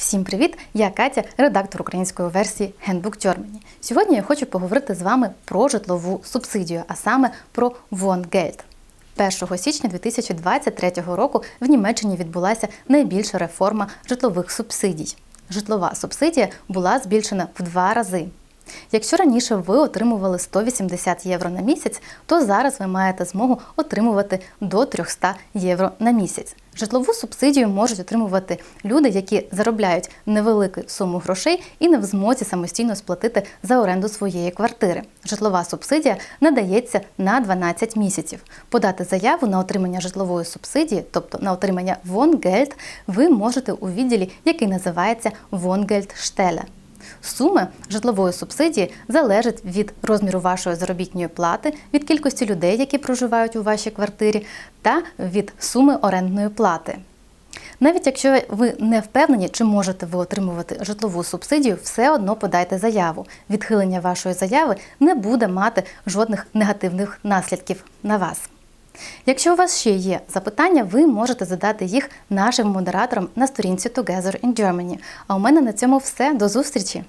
Всім привіт! Я Катя, редактор української версії Handbook Germany. Сьогодні я хочу поговорити з вами про житлову субсидію, а саме про Wohngeld. 1 січня 2023 року в Німеччині відбулася найбільша реформа житлових субсидій. Житлова субсидія була збільшена в два рази. Якщо раніше ви отримували 180 євро на місяць, то зараз ви маєте змогу отримувати до 300 євро на місяць. Житлову субсидію можуть отримувати люди, які заробляють невелику суму грошей і не в змозі самостійно сплатити за оренду своєї квартири. Житлова субсидія надається на 12 місяців. Подати заяву на отримання житлової субсидії, тобто на отримання Wohngeld, ви можете у відділі, який називається Wohngeldstelle. Сума житлової субсидії залежить від розміру вашої заробітної плати, від кількості людей, які проживають у вашій квартирі, та від суми орендної плати. Навіть якщо ви не впевнені, чи можете ви отримувати житлову субсидію, все одно подайте заяву. Відхилення вашої заяви не буде мати жодних негативних наслідків на вас. Якщо у вас ще є запитання, ви можете задати їх нашим модераторам на сторінці Together in Germany. А у мене на цьому все. До зустрічі!